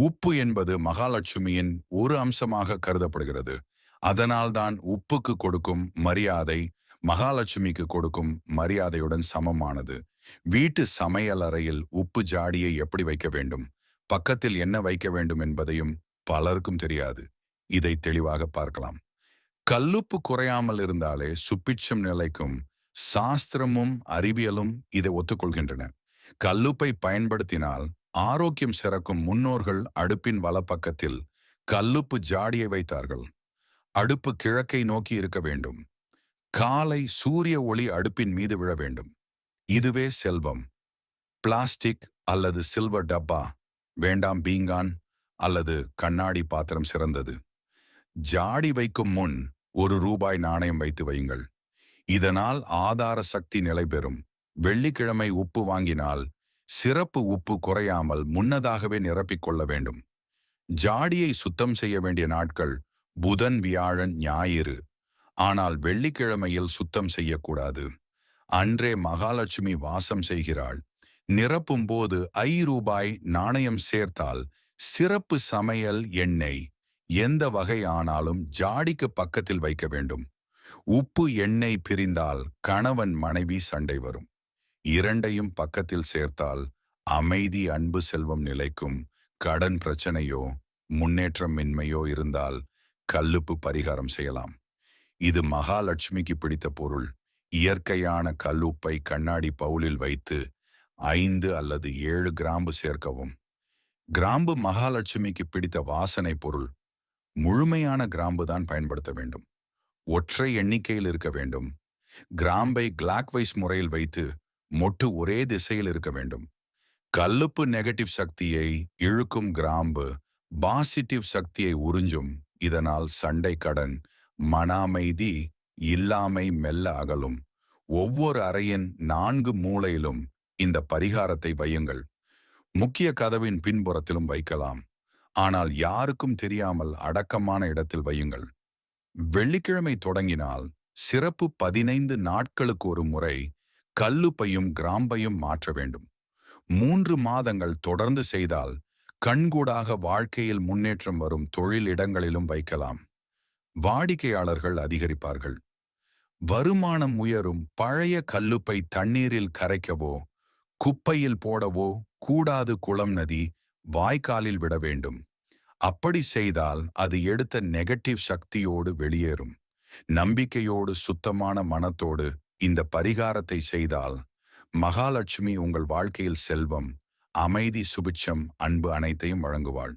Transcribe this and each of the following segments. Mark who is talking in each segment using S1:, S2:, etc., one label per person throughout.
S1: உப்பு என்பது மகாலட்சுமியின் ஒரு அம்சமாக கருதப்படுகிறது. அதனால்தான் உப்புக்கு கொடுக்கும் மரியாதை மகாலட்சுமிக்கு கொடுக்கும் மரியாதையுடன் சமமானது. வீட்டு சமையலறையில் உப்பு ஜாடியை எப்படி வைக்க வேண்டும்? பக்கத்தில் என்ன வைக்க வேண்டும் என்பதையும் பலருக்கும் தெரியாது. இதை தெளிவாக பார்க்கலாம். கல்லுப்பு குறையாமல் இருந்தாலே சுப்பிச்சம் நிலைக்கும் சாஸ்திரமும் அறிவியலும் இதை ஒத்துக்கொள்கின்றன. கல்லுப்பை பயன்படுத்தினால் ஆரோக்கியம் சிறக்கும் முன்னோர்கள் அடுப்பின் வலப்பக்கத்தில் கல்லுப்பு ஜாடியை வைத்தார்கள். அடுப்பு கிழக்கை நோக்கி இருக்க வேண்டும். காலை சூரிய ஒளி அடுப்பின் மீது விழ வேண்டும். இதுவே செல்வம். பிளாஸ்டிக் அல்லது சில்வர் டப்பா வேண்டாம் பீங்கான் அல்லது கண்ணாடி பாத்திரம் சிறந்தது. ஜாடி வைக்கும் முன் ஒரு ரூபாய் நாணயம் வைத்து வையுங்கள். இதனால் ஆதார சக்தி நிலை பெறும் வெள்ளிக்கிழமை உப்பு வாங்கினால் சிறப்பு உப்பு குறையாமல் முன்னதாகவே நிரப்பிக் கொள்ள வேண்டும். ஜாடியை சுத்தம் செய்ய வேண்டிய நாட்கள் புதன் வியாழன் ஞாயிறு. ஆனால் வெள்ளிக்கிழமையில் சுத்தம் செய்யக்கூடாது. அன்றே மகாலட்சுமி வாசம் செய்கிறாள். நிரப்பும் போது ஐ ரூபாய் நாணயம் சேர்த்தால் சிறப்பு சமையல் எண்ணெய். எந்த வகை ஆனாலும் ஜாடிக்கு பக்கத்தில் வைக்க வேண்டும். உப்பு எண்ணெய் பிரிந்தால் கணவன் மனைவி சண்டை வரும். இரண்டையும் பக்கத்தில் சேர்த்தால் அமைதி அன்பு செல்வம் நிலைக்கும் கடன் பிரச்சனையோ முன்னேற்றம் மின்மையோ இருந்தால் கல்லுப்பு பரிகாரம் செய்யலாம். இது மகாலட்சுமிக்கு பிடித்த பொருள். இயற்கையான கல்லுப்பை கண்ணாடி பவுலில் வைத்து ஐந்து அல்லது ஏழு கிராம்பு சேர்க்கவும். கிராம்பு மகாலட்சுமிக்கு பிடித்த வாசனை பொருள். முழுமையான கிராம்பு தான் பயன்படுத்த வேண்டும். ஒற்றை எண்ணிக்கையில் இருக்க வேண்டும். கிராம்பை கிளாக்வைஸ் முறையில் வைத்து மொட்டு ஒரே திசையில் இருக்க வேண்டும். கல்லுப்பு நெகட்டிவ் சக்தியை இழுக்கும் கிராம்பு பாசிட்டிவ் சக்தியை உறிஞ்சும் இதனால் சண்டை கடன் மன அமைதி இல்லாமை மெல்ல அகலும். ஒவ்வொரு அறையின் நான்கு மூலையிலும் இந்த பரிகாரத்தை வையுங்கள். முக்கிய கதவின் பின்புறத்திலும் வைக்கலாம். ஆனால் யாருக்கும் தெரியாமல் அடக்கமான இடத்தில் வையுங்கள். வெள்ளிக்கிழமை தொடங்கினால் சிறப்பு பதினைந்து நாட்களுக்கு ஒரு முறை கல்லுப்பையும் கிராம்பையும் மாற்ற வேண்டும். மூன்று மாதங்கள் தொடர்ந்து செய்தால் கண்கூடாக வாழ்க்கையில் முன்னேற்றம் வரும் தொழில் இடங்களிலும் வைக்கலாம். வாடிக்கையாளர்கள் அதிகரிப்பார்கள். வருமானம் உயரும் பழைய கல்லுப்பை தண்ணீரில் கரைக்கவோ குப்பையில் போடவோ கூடாது குளம் நதி வாய்க்காலில் விட வேண்டும். அப்படி செய்தால் அது எடுத்த நெகட்டிவ் சக்தியோடு வெளியேறும். நம்பிக்கையோடு சுத்தமான மனத்தோடு இந்த பரிகாரத்தை செய்தால் மகாலட்சுமி உங்கள் வாழ்க்கையில் செல்வம் அமைதி சுபிட்சம் அன்பு அனைத்தையும் வழங்குவாள்.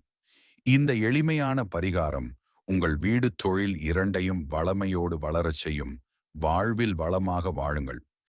S1: இந்த எளிமையான பரிகாரம் உங்கள் வீடு தொழில் இரண்டையும் வளமையோடு வளரச் செய்யும். வாழ்வில் வளமாக வாழுங்கள்.